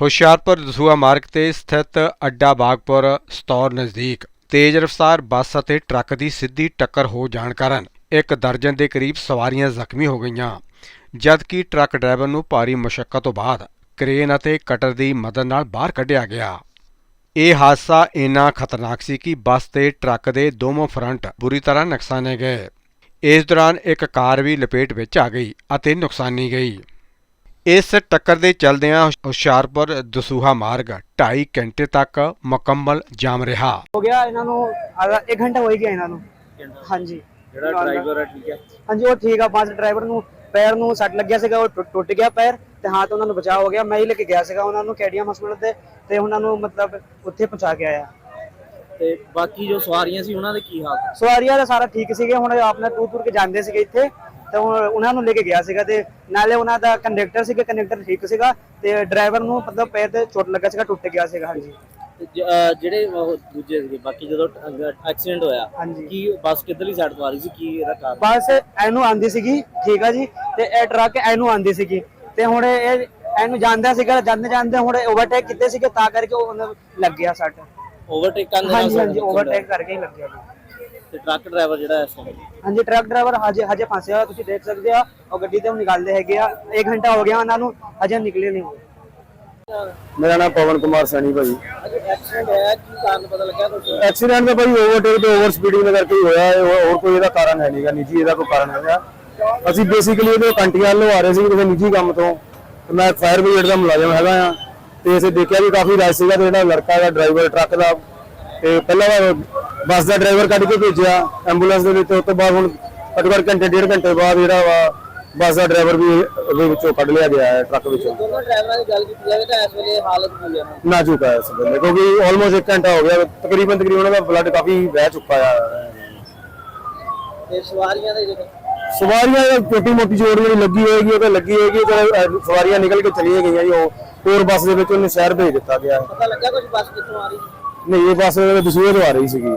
ਹੁਸ਼ਿਆਰਪੁਰ ਦਸੂਹਾ ਮਾਰਗ ਤੇ ਸਥਿਤ ਅੱਡਾ ਬਾਗਪੁਰ ਸਤੌਰ ਨਜ਼ਦੀਕ ਤੇਜ਼ ਰਫ਼ਤਾਰ ਬੱਸ ਅਤੇ ਟਰੱਕ ਦੀ ਸਿੱਧੀ ਟੱਕਰ ਹੋ ਜਾਣ ਕਾਰਨ ਇੱਕ ਦਰਜਨ ਦੇ ਕਰੀਬ ਸਵਾਰੀਆਂ ਜ਼ਖਮੀ ਹੋ ਗਈਆਂ, ਜਦਕਿ ਟਰੱਕ ਡਰਾਈਵਰ ਨੂੰ ਭਾਰੀ ਮੁਸ਼ਕਲ ਤੋਂ ਬਾਅਦ ਕ੍ਰੇਨ ਅਤੇ ਕਟਰ ਦੀ ਮਦਦ ਨਾਲ ਬਾਹਰ ਕੱਢਿਆ ਗਿਆ। ਇਹ ਹਾਦਸਾ ਇੰਨਾ ਖਤਰਨਾਕ ਸੀ ਕਿ ਬੱਸ ਤੇ ਟਰੱਕ ਦੇ ਦੋਵੇਂ ਫਰੰਟ ਬੁਰੀ ਤਰ੍ਹਾਂ ਨੁਕਸਾਨੇ ਗਏ। ਇਸ ਦੌਰਾਨ ਇੱਕ ਕਾਰ ਵੀ ਲਪੇਟ ਵਿੱਚ ਆ ਗਈ ਅਤੇ ਨੁਕਸਾਨੀ ਗਈ। ਇਸ ਟੱਕਰ ਦੇ ਚਲਦਿਆਂ ਹੁਸ਼ਿਆਰਪੁਰ ਦਸੂਹਾ ਮਾਰਗ 2.5 ਘੰਟੇ ਤੱਕ ਮੁਕੰਮਲ ਜਾਮ ਰਿਹਾ। ਹੋ ਗਿਆ ਇਹਨਾਂ ਨੂੰ ਆਧਾ- ਇੱਕ ਘੰਟਾ ਹੋ ਹੀ ਗਿਆ ਇਹਨਾਂ ਨੂੰ। ਹਾਂਜੀ। ਜਿਹੜਾ ਡਰਾਈਵਰ ਹੈ ਠੀਕ ਹੈ। ਹਾਂਜੀ ਉਹ ਠੀਕ ਆ ਬੱਸ ਡਰਾਈਵਰ ਨੂੰ ਪੈਰ ਨੂੰ ਸੱਟ ਲੱਗਿਆ ਸੀਗਾ ਉਹ ਟੁੱਟ- ਗਿਆ ਪੈਰ ਤੇ ਹੱਥ ਉਹਨਾਂ ਨੂੰ ਬਚਾਅ ਹੋ ਗਿਆ। ਮੈਂ ਹੀ ਲੈ ਕੇ ਗਿਆ ਸੀਗਾ ਉਹਨਾਂ ਨੂੰ ਕੈਡੀਅਮ ਹਸਪੀਟਲ ਤੇ ਤੇ ਉਹਨਾਂ ਨੂੰ ਮਤਲਬ ਉੱਥੇ ਪਹੁੰਚਾ ਕੇ ਆਇਆ। ਤੇ ਬਾਕੀ ਜੋ ਸਵਾਰੀਆਂ ਸੀ ਉਹਨਾਂ ਦੇ ਕੀ ਹਾਲ? ਸਵਾਰੀਆਂ ਦਾ ਸਾਰਾ ਠੀਕ ਸੀਗੇ ਹੁਣ ਆਪਣਾ ਟੂਰ ਟੂਰ ਕੇ ਜਾਂਦੇ ਸੀਗੇ ਇੱਥੇ। ਤੇ ਉਹਨਾਂ ਨੂੰ ਲੈ ਕੇ ਗਿਆ ਸੀਗਾ ਤੇ ਨਾਲੇ ਉਹਨਾਂ ਦਾ ਕੰਡਕਟਰ ਸੀਗਾ ਕੰਡਕਟਰ ਠੀਕ ਸੀਗਾ ਤੇ ਡਰਾਈਵਰ ਨੂੰ ਮਤਲਬ ਪੈਰ ਤੇ ਚੋਟ ਲੱਗਾ ਸੀਗਾ ਟੁੱਟ ਗਿਆ ਸੀਗਾ ਹਾਂਜੀ। ਤੇ ਜ- ਅਹ ਜਿਹੜੇ ਉਹ ਦੂਜੇ ਸੀਗੇ ਬਾਕੀ ਜਦੋਂ ਐਕਸੀਡੈਂਟ ਹੋਇਆ ਹਾਂਜੀ। ਕੀ ਬੱਸ ਕਿੱਧਰਲੀ ਸਾਈਡ ਤੋਂ ਆ ਰਹੀ ਸੀ ਕੀ ਇਹਦਾ ਕਾਰਨ? ਬੱਸ ਇਹਨੂੰ ਆਂਦੀ ਸੀਗੀ ਠੀਕ ਆ ਜੀ ਤੇ ਇਹ ਟਰੱਕ ਇਹਨੂੰ ਆਂਦੀ ਸੀਗੀ। ਤੇ ਹੁਣ ਇਹ ਇਹਨੂੰ ਜਾਂਦਾ ਸੀਗਾ ਜਾਂਦੇ ਜਾਂਦੇ ਹੁਣ ਓਵਰਟੇਕ ਕੀਤੇ ਸੀਗੇ ਤਾਂ ਕਰਕੇ ਉਹ ਉਹਨੂੰ ਲੱਗ ਗਿਆ ਸੱਟ। ਓਵਰਟੇਕ ਕਰਨ ਦੇ ਨਾਲ ਹਾਂਜੀ ਹਾਂਜੀ accident ਓਵਰਟੇਕ ਕਰਕੇ ਹੀ ਲੱਗਿਆ ਜੀ। ਹੋਇਆ। ਤੇ ਟਰੱਕ ਡਰਾਈਵਰ ਜਿਹੜਾ ਇਸ ਸਮੇਂ ਹਾਂਜੀ ਟਰੱਕ ਡਰਾਈਵਰ ਹਜੇ ਹਜੇ ਫਸਿਆ ਹੋਇਆ ਤੁਸੀਂ ਦੇਖ ਸਕਦੇ ਆ ਉਹ ਗੱਡੀ ਤੇ ਉਹ ਨਿਕਾਲਦੇ ਹੈਗੇ ਆ। 1 ਘੰਟਾ ਹੋ ਗਿਆ ਉਹਨਾਂ ਨੂੰ ਹਜੇ ਨਿਕਲੇ ਨਹੀਂ ਮੇਰਾ ਨਾਮ ਪਵਨ ਕੁਮਾਰ ਸੈਣੀ ਭਾਈ ਅੱਜ ਐਕਸੀਡੈਂਟ ਹੋਇਆ ਕੀ ਕਾਰਨ ਪਤਾ ਲੱਗਿਆ ਕੁਝ ਐਕਸੀਡੈਂਟ ਦਾ ਭਾਈ ਓਵਰਟੇਕ ਤੇ ਓਵਰ ਸਪੀਡਿੰਗ ਦਾ ਕਰਕੇ ਹੀ ਹੋਇਆ ਹੈ ਹੋਰ ਹੋਰ ਕੋਈ ਇਹਦਾ ਕਾਰਨ ਹੈ ਨਹੀਂਗਾ ਨਿੱਜੀ ਇਹਦਾ ਕੋਈ ਕਾਰਨ ਹੈਗਾ। ਅਸੀਂ ਬੇਸਿਕਲੀ ਇਹਦੇ ਕੰਟੀਆਂ ਵੱਲੋਂ ਆ ਰਹੇ ਸੀ ਕਿਸੇ ਨਿੱਜੀ ਕੰਮ ਤੋਂ। ਤੇ ਮੈਂ ਫਾਇਰ ਬ੍ਰਿਗੇਡ ਦਾ ਮੁਲਾਜ਼ਮ ਹੈਗਾ ਆ ਤੇ ਅਸੀਂ ਦੇਖਿਆ ਵੀ ਕਾਫੀ ਰਸ਼ ਸੀਗਾ ਤੇ ਜਿਹੜਾ ਲੜਕਾ ਦਾ ਡਰਾਈਵਰ ਟਰੱਕ ਦਾ ਤੇ ਪਹਿਲਾਂ ਤਾਂ ਬੱਸ ਦਾ ਡਰਾਈਵਰ ਕੱਢ ਕੇ ਭੇਜਿਆ ਐਂਬੂਲੈਂਸ ਦੇ ਵਿੱਚ ਉਸ ਤੋਂ ਬਾਅਦ ਹੁਣ ਘੱਟੋ ਘੱਟ ਘੰਟੇ ਡੇਢ ਘੰਟੇ ਬਾਅਦ ਜਿਹੜਾ ਵਾ ਬੱਸ ਦਾ ਡਰਾਈਵਰ ਵੀ ਉਹਦੇ ਵਿੱਚੋਂ ਕੱਢ ਲਿਆ ਗਿਆ ਹੈ ਟਰੱਕ ਵਿੱਚੋਂ। ਦੋਨੋਂ ਡਰਾਈਵਰਾਂ ਦੀ ਗੱਲ ਕੀਤੀ ਜਾਵੇ ਤਾਂ ਇਸ ਵੇਲੇ ਹਾਲਤ ਕੀ ਹੈ। ਨਾਜ਼ੁਕ ਹੈ ਇਸ ਵੇਲੇ ਕਿਉਂਕਿ ਆਲਮੋਸਟ 1 ਘੰਟਾ ਹੋ ਗਿਆ ਤਕਰੀਬਨ ਤਕਰੀਬਨ ਉਹਨਾਂ ਦਾ ਬਲੱਡ ਕਾਫੀ ਵਹਿ ਚੁੱਕਾ ਆ। ਤੇ ਸਵਾਰੀਆਂ ਦੇ ਜਿਹੜੇ ਸਵਾਰੀਆਂ ਦਾ ਛੋਟੀ ਮੋਟੀ ਜੋੜ ਜਿਹੜੀ ਲੱਗੀ ਹੋਏਗੀ ਉਹ ਤਾਂ ਲੱਗੀ ਹੋਏਗੀ ਤੇ ਸਵਾਰੀਆਂ ਨਿਕਲ ਕੇ ਚਲੀਆਂ ਗਈਆਂ ਜੀ ਉਹ ਹੋਰ ਬੱਸ ਦੇ ਵਿੱਚ ਉਹਨੂੰ ਸ਼ਹਿਰ ਭੇਜ ਦਿੱਤਾ ਗਿਆ। ਹੈ। ਪਤਾ ਲੱਗਾ ਕੁਝ ਬੱਸ ਕਿੱਥੋਂ ਆ ਰਹੀ ਨਹੀਂ ਇਹ ਬੱਸ ਦਸੂਹੇ ਤੋਂ ਆ ਰਹੀ ਸੀਗੀ।